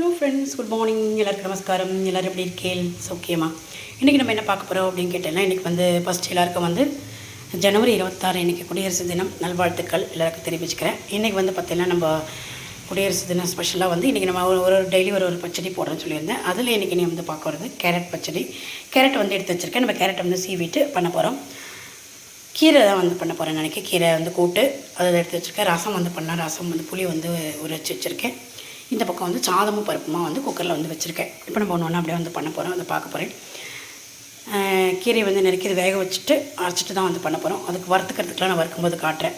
Hello friends good morning எல்லாருக்கும் நமஸ்காரம். எல்லோரும் எப்படி இருக்கேன் ஓகேம்மா இன்றைக்கி நம்ம என்ன பார்க்க போகிறோம் அப்படின்னு கேட்டேன்னா இன்றைக்கி வந்து ஃபஸ்ட் எல்லாருக்கும் வந்து ஜனவரி இருபத்தாறு இன்றைக்கி குடியரசு தினம் நல்வாழ்த்துக்கள் எல்லாருக்கும் தெரிவிச்சுக்கிறேன். இன்றைக்கி வந்து பார்த்திங்கன்னா நம்ம குடியரசு தினம் ஸ்பெஷலாக வந்து இன்றைக்கி நம்ம ஒரு ஒரு டெய்லி ஒரு ஒரு பச்சடி போடுறேன்னு சொல்லியிருந்தேன். அதில் இன்றைக்கி நீ வந்து பார்க்க வரது கேரட் பச்சடி. கேரட் வந்து எடுத்து வச்சுருக்கேன். நம்ம கேரட் வந்து சீவிட்டு பண்ண போகிறோம் கீரை தான் வந்து பண்ண போகிறேன் நினைக்க கீரை வந்து கூட்டு அதை எடுத்து வச்சுருக்கேன். ரசம் வந்து பண்ணால் ரசம் வந்து புளி வந்து உரைச்சி வச்சுருக்கேன். இந்த பக்கம் வந்து சாதமும் பருப்புமா வந்து குக்கரில் வந்து வச்சுருக்கேன். இப்போ நம்ம ஒன்று அப்படியே வந்து பண்ண போகிறோம் அதை பார்க்க போகிறேன் கீரையை வந்து நெருக்கி இதை வேக வச்சுட்டு அரைச்சிட்டு தான் வந்து பண்ண போகிறோம் அதுக்கு வறுத்துக்கிறதுக்குலாம் நான் வறுக்கும்போது காட்டுறேன்.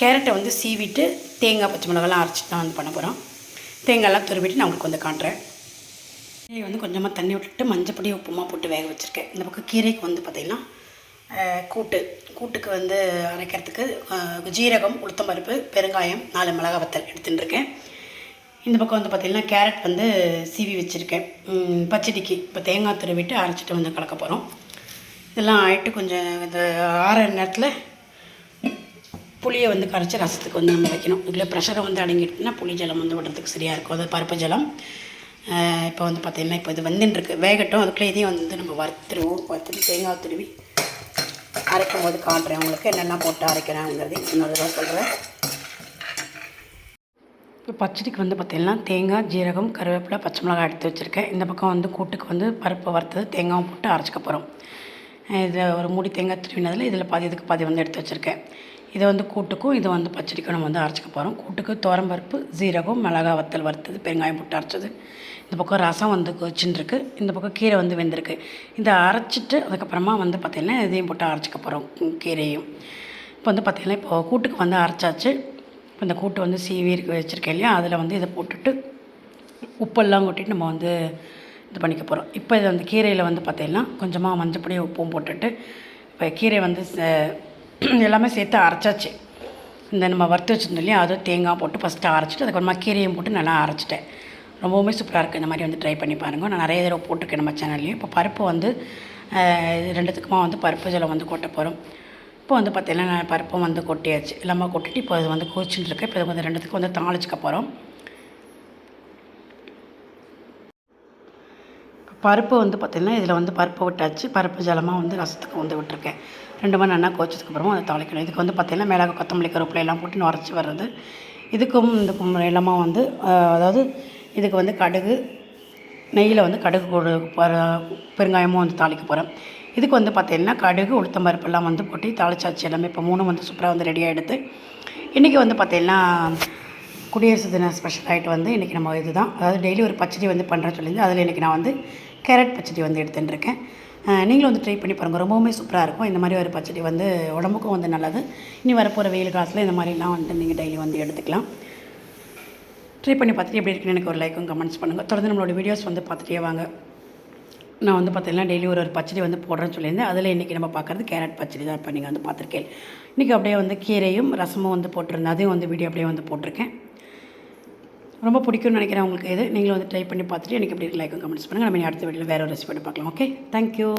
கேரட்டை வந்து சீவிட்டு தேங்காய் பச்சை மிளகாலாம் அரைச்சிட்டு தான் வந்து பண்ண போகிறோம் தேங்காயெல்லாம் துருவிட்டு நான் உங்களுக்கு வந்து காட்டுறேன். கீரையை வந்து கொஞ்சமாக தண்ணி விட்டுட்டு மஞ்சப்பொடி உப்புமா போட்டு வேக வச்சுருக்கேன். இந்த பக்கம் கீரைக்கு வந்து பார்த்திங்கன்னா கூட்டு. கூட்டுக்கு வந்து அரைக்கிறதுக்கு ஜீரகம் உளுத்தம்பருப்பு பெருங்காயம் நாலு மிளகா வத்தல் எடுத்துன்னு இருக்கேன். இந்த பக்கம் வந்து பார்த்திங்கன்னா கேரட் வந்து சீவி வச்சுருக்கேன். பச்சடிக்கு. இப்போ தேங்காய் துருவிட்டு அரைச்சிட்டு வந்து கலக்க போகிறோம் இதெல்லாம் ஆயிட்டு கொஞ்சம் இந்த ஆற நேரத்தில் புளியை வந்து கரைச்சி ரசத்துக்கு வந்து நம்ம வைக்கணும். இதில் ப்ரெஷரை வந்து அடங்கிட்டுனா புளி ஜலம் வந்து விடுறதுக்கு சரியாக இருக்கும். அது பருப்பு ஜலம். இப்போ வந்து பார்த்திங்கன்னா இப்போ இது வந்துட்டுருக்கு வேகட்டும். அதுக்குள்ளே இதையும் வந்து நம்ம வறுத்துருவோம். வறுத்துட்டு தேங்காய் துருவி அரைக்கும் போது காட்டுறேன். உங்களுக்கு என்னென்ன போட்டு அரைக்கிறேங்கிறது இன்னொரு தடவை சொல்கிறேன் இப்போ பச்சடிக்கு வந்து பார்த்திங்கன்னா தேங்காய் ஜீரகம் கருவேப்பிலை பச்சை மிளகாய் எடுத்து வச்சுருக்கேன். இந்த பக்கம் வந்து கூட்டுக்கு வந்து பருப்பு வறுத்தது தேங்காயும் போட்டு அரைச்சிக்க போகிறோம் இதில் ஒரு மூடி தேங்காய் திருவினதில் இதில் பாதி இதுக்கு பாதி வந்து எடுத்து வச்சுருக்கேன். இதை வந்து கூட்டுக்கும் இதை வந்து பச்சடிக்கும் நம்ம வந்து அரைச்சிக்க போகிறோம் கூட்டுக்கு தோரம்பருப்பு ஜீரகம் மிளகாய் வத்தல் வறுத்தது பெருங்காயம் போட்டு அரைச்சது. இந்த பக்கம் ரசம் வந்து கொச்சின்னு இந்த பக்கம் கீரை வந்து வெந்திருக்கு. இதை அரைச்சிட்டு அதுக்கப்புறமா வந்து பார்த்திங்கன்னா இதையும் போட்டு அரைச்சிக்க போகிறோம் கீரையும். இப்போ வந்து பார்த்திங்கன்னா இப்போ கூட்டுக்கு வந்து அரைச்சாச்சு. இப்போ இந்த கூட்டு வந்து சீவி இருக்க வச்சுருக்கேன் இல்லையா? அதில் வந்து இதை போட்டுட்டு உப்பெல்லாம் கொட்டிட்டு நம்ம வந்து இது பண்ணிக்க போகிறோம் இப்போ இது வந்து கீரையில் வந்து பார்த்தீங்கன்னா கொஞ்சமாக மஞ்சப்பொடி உப்பும் போட்டுட்டு இப்போ கீரை வந்து ச- எல்லாமே சேர்த்து அரைச்சாச்சு. இந்த நம்ம வறுத்து வச்சுருந்தோம் இல்லையா? அதுவும் தேங்காய் போட்டு ஃபஸ்ட்டு அரைச்சிட்டு அதுக்கப்புறமா கீரையும் போட்டு நல்லா அரைச்சிட்டேன். ரொம்பவுமே சூப்பராக இருக்குது இந்த மாதிரி வந்து ட்ரை பண்ணி பாருங்கள் நான் நிறைய தடவை போட்டிருக்கேன் நம்ம சேனல்லையும் இப்போ பருப்பு வந்து இது ரெண்டுத்துக்குமா வந்து பருப்பு ஜலம் வந்து கொட்ட போகிறோம் இப்போ வந்து பார்த்திங்கன்னா நான் பருப்பும் வந்து கொட்டியாச்சு. எல்லாமே கொட்டிட்டு இப்போ அது வந்து கொதிச்சுட்டு இருக்கேன் இப்போ இது வந்து ரெண்டுத்துக்கும் வந்து தாளிச்சுக்க போகிறோம் பருப்பு வந்து பார்த்திங்கன்னா இதில் வந்து பருப்பு விட்டாச்சு. பருப்பு ஜலமாக வந்து ரசத்துக்கு வந்து விட்டுருக்கேன். ரெண்டு மணி நல்லா கொச்சதுக்கு அதை தாளிக்கணும். இதுக்கு வந்து பார்த்திங்கன்னா மிளகு கொத்தமல்லி கருவேப்பிலை எல்லாம் போட்டு நுரைச்சி வர்றது. இதுக்கும் இதுக்கும் எல்லாமே வந்து அதாவது இதுக்கு வந்து கடுகு நெய்யில் வந்து கடுகு பெருங்காயமும் வந்து தாளிக்க போகிறேன் இதுக்கு வந்து பார்த்திங்கன்னா கடுகு உளுத்தம் பருப்பெல்லாம் வந்து போட்டு தாளிச்சாச்சு எல்லாமே. இப்போ மூணும் வந்து சூப்பராக வந்து ரெடி ஆகிடுது இன்றைக்கி வந்து பார்த்திங்கன்னா குடியரசு தின ஸ்பெஷல் ஆகிட்டு வந்து இன்றைக்கி நம்ம இதுதான். அதாவது டெய்லி ஒரு பச்சடி வந்து பண்ணுறேன்னு சொல்லியிருந்து அதில் இன்றைக்கி நான் வந்து கேரட் பச்சடி வந்து எடுத்துன்னு இருக்கேன். நீங்களும் வந்து ட்ரை பண்ணி பாருங்கள் ரொம்பவுமே சூப்பராக இருக்கும். இந்த மாதிரி ஒரு பச்சடி வந்து உடம்புக்கும் வந்து நல்லது. இனி வரப்போகிற வெயில் காலத்தில் இந்த மாதிரிலாம் வந்துட்டு நீங்கள் டெய்லி வந்து எடுத்துக்கலாம். ட்ரை பண்ணி பார்த்துட்டு எப்படி இருக்குன்னு எனக்கு ஒரு லைக்கும் கமெண்ட்ஸ் பண்ணுங்கள் தொடர்ந்து நம்மளோட வீடியோஸ் வந்து பார்த்துட்டே வாங்க. நான் வந்து பார்த்தீங்கன்னா டெய்லி ஒரு ஒரு பச்சடி வந்து போடுறேன்னு சொல்லியிருந்தேன். அதில் இன்றைக்கி நம்ம பார்க்குறது கேரட் பச்சடி தான். இப்போ நீங்கள் வந்து பார்த்துருக்கேன். இன்றைக்கி அப்படியே வந்து கீரையும் ரசமும் வந்து போட்டிருந்தேன். அதையும் வந்து வீடியோ அப்படியே வந்து போட்டிருக்கேன். ரொம்ப பிடிக்கும்னு நினைக்கிறேன் உங்களுக்கு இது. நீங்களும் வந்து ட்ரை பண்ணி பார்த்துட்டு எனக்கு எப்படி லைக் கமெண்ட்ஸ் பண்ணுங்கள் நம்ம அடுத்த வீடியோவில் வேறு ஒரு ரெசிபி பார்க்கலாம். Okay thank you